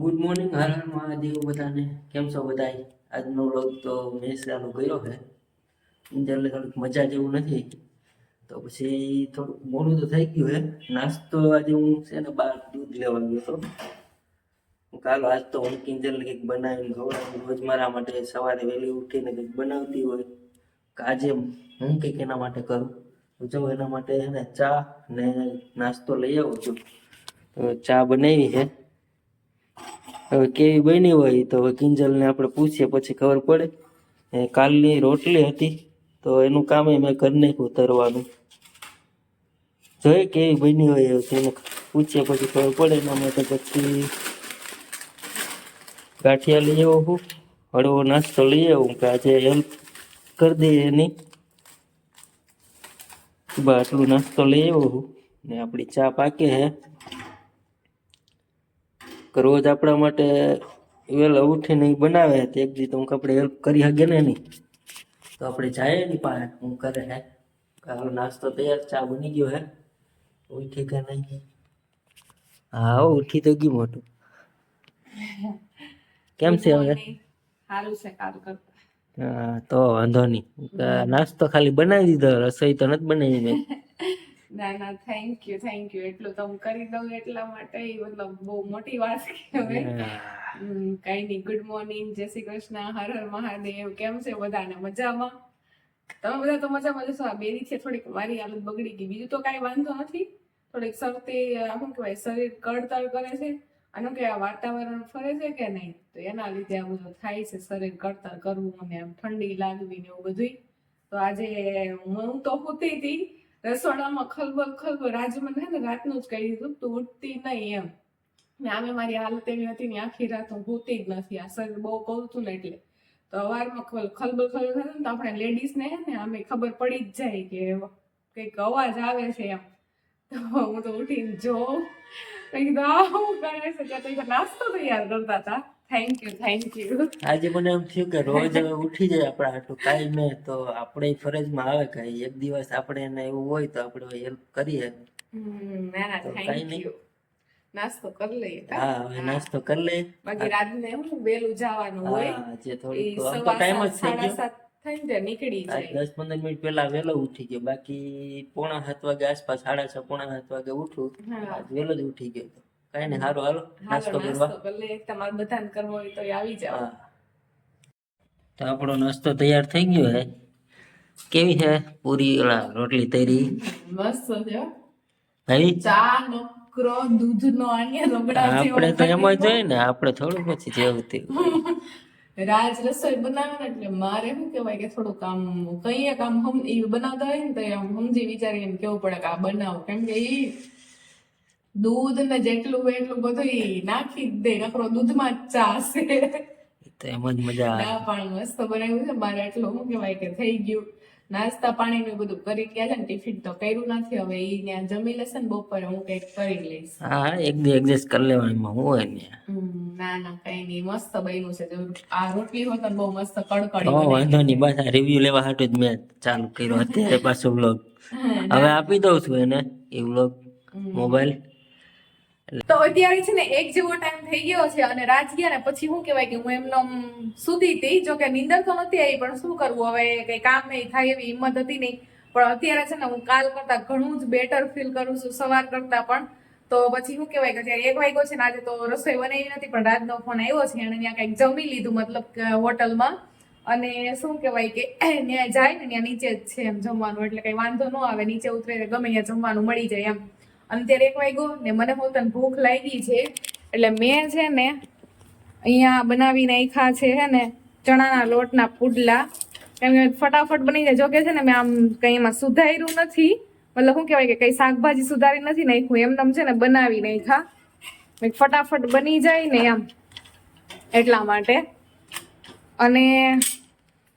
Good morning Har Har Mahadev બધાને. કેમ છો બધા આજનો વ્લોગ તો મેં ચાલુ કર્યો છે. એટલે થોડીક મજા જેવું નથી. તો પછી થોડુંક મોડું તો થઈ ગયું હે નાસ્તો આજે હું છે ને બહાર દૂધ લેવા ગયો હતો. કાલો આજ તો હું કિંજલને કંઈક બનાવીને ખવડાવું. રોજ મારા માટે સવારે વહેલી ઉઠીને કંઈક બનાવતી હોય. આજે હું કંઈક એના માટે કરું. જો એના માટે છે ચા ને નાસ્તો લઈ આવું છું. ચા બનાવી છે. હવે કેવી બની હોય તો હવે કિંજલને આપણે પૂછીએ, પછી ખબર પડે. કાલની રોટલી હતી, તો એનું કામ મેં કરી નાખ્યું તરવાનું જોઈએ કેવી બની હોય તેને પૂછીએ, પછી ખબર પડે. એના માટે પછી ગાંઠિયા લઈ આવો હું, હળવો નાસ્તો લઈ આવું, કે આજે હેલ્પ કરી દઈએ એની. બા આટલું નાસ્તો લઈ આવ્યો હું, ને આપણી ચા પાકે હે. રોજ આપણા માટે વહેલા ઉઠીને એ બનાવે તો એક દી તો હું આપણે હેલ્પ કરી શકીએ ને એની. તો આપણે જાય નહીં પાસે. હું કરે હે હાલો નાસ્તો તૈયાર ચા બની ગયો હે. ઉઠી કે નહીં? હા ઉઠી તો ગયું મોટું. કેમ છે હવે? સારું છે સારું કરતા. હા તો વાંધો નહીં. નાસ્તો ખાલી બનાવી દીધો રસોઈ તો નથી બનાવી મેં. ના ના થેન્ક યુ થેન્ક યુ એટલું તો હું કરી દઉં એટલા માટે. મતલબ બહુ મોટી વાત કહેવાય કઈ નહીં. ગુડ મોર્નિંગ જય શ્રી કૃષ્ણ હર હર મહાદેવ. કેમ છે બધાને મજામાં? તમે બધા તો મજામાં જશો આ બેરી છે થોડીક મારી હાલત બગડી ગઈ. બીજું તો કાંઈ વાંધો નથી. થોડીક સરતે શું કહેવાય શરીર કડતર કરે છે. આનું કે આ વાતાવરણ ફરે છે કે નહીં? તો એના લીધે આ બધું થાય છે શરીર કડતર કરવું અને ઠંડી લાગવી ને એવું બધું તો આજે હું તો હોતી હતી. રસોડામાં ખલબલ ખલબલ આજે મને ને રાતનું જ કહી દીધું, તું ઉઠતી નહીં એમ. ને આમે મારી હાલત એવી હતી ને આખી રાત હું હોતી જ નથી, આ શરીર બહુ કહું છું ને એટલે. તો અવારમાં ખલ, ખલબલ ખલબલ થતું ને તો આપણે લેડીઝને હે ને આમે ખબર પડી જ જાય કે કંઈક અવાજ આવે છે એમ. તો હું તો ઉઠીને જોઉં. કંઈક તો આવું કરે છે? ત્યાં નાસ્તો તૈયાર કરતા હતા. થેન્ક યુ થેન્ક યુ આજે મને એમ થયું કે રોજ હવે ઉઠી જાય આપણે આટલું કાંઈ મેં તો આપણે ફરજમાં આવે કે એક દિવસ આપણે એને એવું હોય તો આપણે હેલ્પ કરીએ. ના ના થેન્ક યુ નાસ્તો કરી લઈએ હા હવે નાસ્તો કરી લે બાકી રાતને હું વહેલું જવાનું હોય જે થોડુંક આમ તો ટાઈમ જ થઈ ગયો. થઈને નીકળી જાય. દસ પંદર મિનિટ પહેલા વહેલો ઉઠી ગયો. બાકી પોણા સાત વાગે આસપાસ સાડા છ પોણા સાત વાગે ઉઠું. વેલો જ ઉઠી ગયો કાંઈ નહીં સારું હાલો. નાસ્તો કરવા. તમારે બધાને કરવો હોય તો આવી જાવ તો આપણો નાસ્તો તૈયાર થઈ ગયો હે? કેવી છે પૂરી ઓલા રોટલી તૈરી? મસ્ત છે ભાઈ? ચા નકરો દૂધનો આણ્યા રગડા આપણે તો એમ જ હોય ને આપણે થોડું પછી જેવું તેવું. રાજ રસોઈ બનાવે ને એટલે મારે શું કહેવાય કે થોડુંક આમ કઈ કામ હમ ઈ બનાવતા હોય ને તો આમ સમજી વિચારીને કેવું પડે કે આ બનાવો. કેમ કે દૂધ ને જેટલું હોય એટલું બધું ઈ નાખી દે. નકરો દૂધમાં જ ચા છે એમ જ મજા ના પણ મસ્ત બનાવ્યું છે મારે એટલું શું કહેવાય કે થઈ ગયું. નાસ્તા પાણી ને બધું કરી ગયા છે ને ટિફિન તો કર્યું નથી. હવે ઈ ત્યાં જમી લેશે ને બપોરે હું કંઈક કરી લઈશ. હા એક દી એડજસ્ટ કરી લેવાનું હું હોય ને? ના ના કઈ નહીં. મસ્ત બન્યું છે. આ રોટલી હોત ને બહુ મસ્ત કડકડી તો વાંધો નહીં. બસ આ રિવ્યુ લેવા હાટું જ મેં ચાલુ કર્યો. અત્યારે પાછો બ્લોગ હવે આપી દઉં છું એને એ બ્લોગ મોબાઈલ તો અત્યારે છે ને એક જેવો ટાઈમ થઈ ગયો છે અને રાત ગયા ને પછી શું કહેવાય કે હું એમનો સુધી હતી. જો કે નિંદર તો નથી આવી, પણ શું કરવું? હવે કઈ કામ નહીં, થાય એવી હિંમત હતી નહીં. પણ અત્યારે છે ને હું કાલ કરતા ઘણું જ બેટર ફીલ કરું છું સવાર કરતા પણ. તો પછી શું કહેવાય કે અત્યારે એક વાગ્યો છે ને આજે તો રસોઈ બનાવી નથી, પણ રાતનો ફોન આવ્યો છે અને ત્યાં કંઈક જમી લીધું મતલબ હોટલમાં. અને શું કહેવાય કે ત્યાં જાય ને ત્યાં નીચે જ છે એમ જમવાનું, એટલે કઈ વાંધો ન આવે, નીચે ઉતરે ગમે ત્યાં જમવાનું મળી જાય એમ. અને ત્યારે એક વાગ્યો ને મને પોતાને ભૂખ લાગી છે. એટલે મેં છે ને અહીંયા બનાવી નાખ્યા છે હે ને ચણાના લોટના પુડલા. કેમ કે ફટાફટ બની જાય. જોકે છે ને મેં આમ કંઈ એમાં સુધાર્યું નથી. મતલબ શું કહેવાય કે કંઈ શાકભાજી સુધારી નથી નાખ્યું. તમ છે ને બનાવી નાખ્યા. મેં ફટાફટ બની જાય ને એમ. એટલા માટે. અને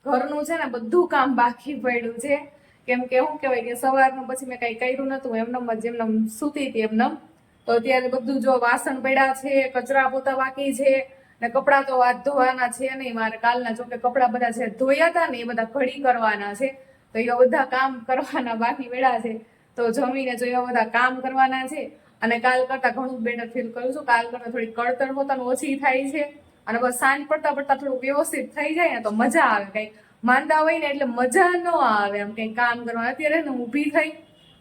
ઘરનું છે ને બધું કામ બાકી પડ્યું છે. કેમ કે શું કહેવાય કે સવારનું પછી મેં કઈ કર્યું નતું એમનેમ જ એમનેમ સૂતી હતી એમનેમ. તો અત્યારે બધું જો વાસણ પડ્યા છે, કચરા પોતા બાકી છે, ને કપડાં તો વાત ધોવાના છે નહીં. મારે કાલના જોકે કપડાં બધા છે ધોયા હતા ને એ બધા ઘડી કરવાના છે. તો એવા બધા કામ કરવાના બાકી વેળા છે. તો જમીને જો એવા બધા કામ કરવાના છે. અને કાલ કરતાં ઘણું બેટર ફીલ કરું છું. કાલ કરતા થોડી કળતર પોતાનું ઓછી થાય છે. અને બસ સાંજ પડતા પડતા થોડું વ્યવસ્થિત થઈ જાય ને તો મજા આવે કંઈક. માંદા હોય ને એટલે મજા ન આવે આમ કંઈ કામ કરવા. અત્યારે ને ઊભી થઈ,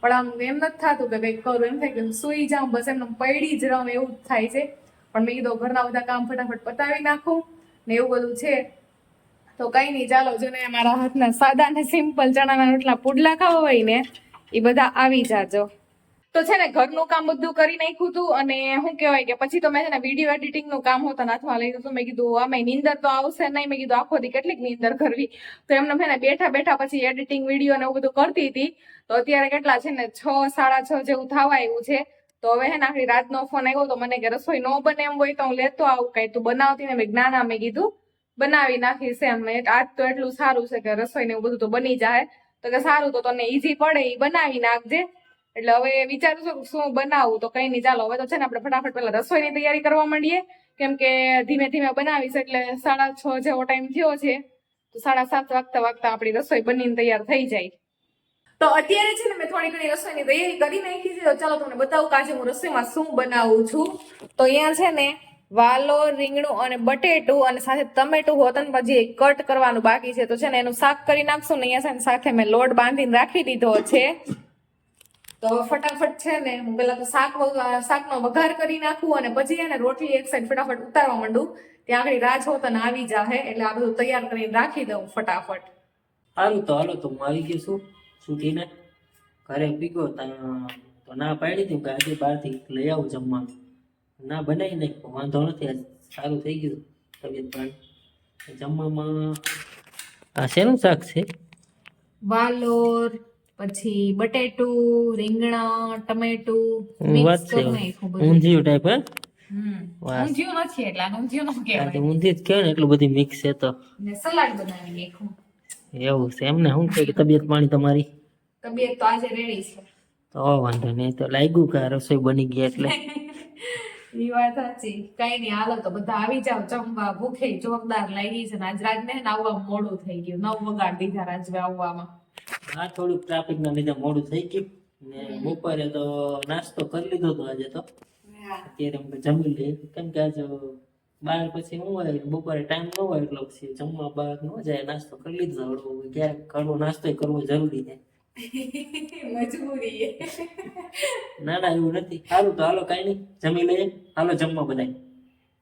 પણ આમ એમ નથી થતું કે કંઈક કરું. એમ થાય કે સુઈ જાઉં, બસ એમને પડી જ રહું, એવું જ થાય છે. પણ મેં કીધું, ઘરના બધા કામ ફટાફટ પતાવી નાખું. ને એવું બધું છે. તો કઈ નહીં, ચાલો, જો ને મારા હાથના સાદા ને સિમ્પલ ચણાના રોટલા પુડલા ખાવા હોય ને, એ બધા આવી જાજો. તો છે ને, ઘરનું કામ બધું કરી નાખ્યું હતું અને શું કહેવાય કે પછી તો મેં છે ને વીડિયો એડિટિંગનું કામ હોતા હાથમાં લઈ લીધું મેં કીધું આમે નીંદર તો આવશે નહીં. મેં કીધું, આખો દી કેટલીક નીંદર કરવી? તો એમને ને બેઠા બેઠા પછી એડિટિંગ વીડિયો ને એવું બધું કરતી હતી. તો અત્યારે કેટલા છે ને, છ, સાડા છ જેવું થવા આવ્યું છે. તો હવે હે આખી રાતનો ફોન આવ્યો તો મને કે રસોઈ ન બને એમ હોય તો હું લેતો આવું કઈ તું બનાવતી ને મેં જ્ઞાન ના ના મેં કીધું. બનાવી નાખીશ એમ મેં આજ તો એટલું સારું છે કે રસોઈ ને એવું બધું તો બની જાય. તો કે સારું તો તને ઈઝી પડે એ બનાવી નાખજે. એટલે હવે વિચારું છું શું બનાવું. તો કઈ નહીં, ચાલો, હવે તો છે ને આપણે ફટાફટ પહેલા રસોઈની તૈયારી કરવા માંડીએ. કેમ કે ધીમે ધીમે બનાવીશ એટલે સાડા છ જેવો ટાઈમ થયો છે. તો સાડા સાત વાગતા વાગતા આપણી રસોઈ બનીને તૈયાર થઈ જાય. તો અત્યારે છે ને મેં થોડી ઘણી રસોઈની તૈયારી કરી નાખી છે. ચાલો તમને બતાવું કે આજે હું રસોઈમાં શું બનાવું છું. તો અહીંયા છે ને વાલો, રીંગણું અને બટેટું અને સાથે ટમેટું હોતન પછી કટ કરવાનું બાકી છે. તો છે ને એનું શાક કરી નાખશું ને અહીંયા છે સાથે મેં લોટ બાંધીને રાખી દીધો છે. તો ફટાફટ છે ને હું પેલા તો શાક શાકનો વઘાર કરી નાખું અને પછી એને રોટલી એક સાઈડ ફટાફટ ઉતારવા માંડું. ત્યાં આગળ રાજ હોતન આવી જાહે એટલે આ બધું તૈયાર કરીને રાખી દઉં ફટાફટ. સારું તો હાલો તો હું આવી ગયો છું. છૂટીને ઘરે પીગો તો ના પાડી હતી કે આજે બહારથી લઈ આવું જમવાનું. ના બનાવી નાખ્યું વાંધો નથી આજ સારું થઈ ગયું તબિયત પાણી. જમવામાં આ શેનું શાક છે? વાલોર. પછી બટેટું રીંગણા ટમેટું હું વાત છે. ઊંધિયું ટાઈપ હે? ઊંધિયું નથી એટલે ઊંધિયું નો કહેવાય. ઊંધિયું જ કહેવાય ને એટલું બધું મિક્સ છે તો. ને સલાડ બનાવી નાખ્યું એવું છે એમને શું કહે કે તબિયત પાણી તમારી? તબિયત તો આજે રેડી છે. તો વાંધો નહીં તો લાગ્યું કે રસોઈ બની ગઈ એટલે. એ વાત સાચી. કઈ નહીં હાલો તો બધા આવી જાવ જમવા. ભૂખે જોરદાર લાગી છે ને આજ રાજને ને આવવા મોડું થઈ ગયું. નવ વગાડ દીધા રાજવે આવવામાં. આ થોડુંક ટ્રાફિક ના લીધે મોડું થઈ ગયું. ને બપોરે તો નાસ્તો કરી લીધો હતો આજે તો. અત્યારે અમે જમી લઈએ. કેમ કે આજે બાર પછી હું હોય બપોરે ટાઈમ ન હોય એટલો પછી જમવા બહાર ન જાય નાસ્તો કરી લીધો હળવો ક્યારેક કરવો નાસ્તો કરવો જરૂરી છે. મજબૂરી ના ના એવું નથી. સારું તો હાલો કાંઈ નહીં. જમી લઈએ. હાલો જમવા બધાય.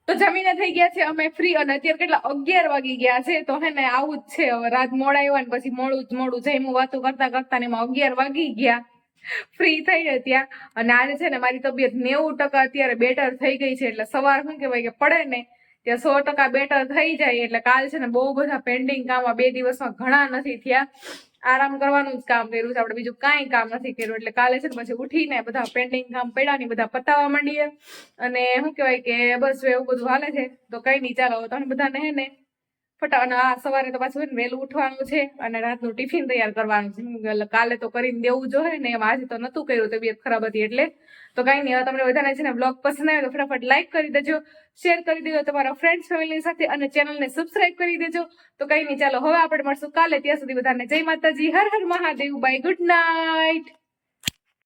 તો જમીને થઈ ગયા છે, અમે ફ્રી અને અત્યારે કેટલા અગિયાર વાગી ગયા છે, તો હે ને આવું જ છે, હવે રાત મોડા આવ્યા ને પછી મોડું જ મોડું જઈમું વાતો કરતા કરતા ને એમાં અગિયાર વાગી ગયા. ફ્રી થઈ ત્યાં. અને આજે છે ને મારી તબિયત નેવું ટકા અત્યારે બેટર થઈ ગઈ છે, એટલે સવાર શું કહેવાય કે પડે ને ત્યાં સો ટકા બેટર થઈ જાય એટલે કાલ છે ને બહુ બધા પેન્ડિંગ કામ આ બે દિવસમાં ઘણા નથી થયા. આરામ કરવાનું જ કામ કર્યું છે. આપણે બીજું કાંઈ કામ નથી કર્યું. એટલે કાલે છે ને પછી ઉઠીને બધા પેન્ડિંગ કામ પડ્યા ને બધા પતાવવા માંડીએ. અને શું કહેવાય કે બસ એવું બધું હાલે છે, તો કઈ નહીં. ચાલો તમે બધાને હે ને ફટા અને આ સવારે તો પાછું ને વહેલું ઉઠવાનું છે અને રાતનું ટિફિન તૈયાર કરવાનું છે. કાલે તો કરીને દેવું જોઈએ ને, એમ આજે તો નતું કર્યું, તબિયત ખરાબ હતી એટલે. તો કઈ નહીં, હવે તમને બધાને છે ને બ્લોગ પસંદ આવે તો ફટાફટ લાઈક કરી દેજો, શેર કરી દેજો, તમારા ફ્રેન્ડ્સ ફેમિલી સાથે અને ચેનલને સબસ્ક્રાઇબ કરી દેજો. તો કઈ નહીં, ચાલો હવે આપણે મળશું કાલે. ત્યાં સુધી બધાને જય Mataji, Har Har Mahadev bye good night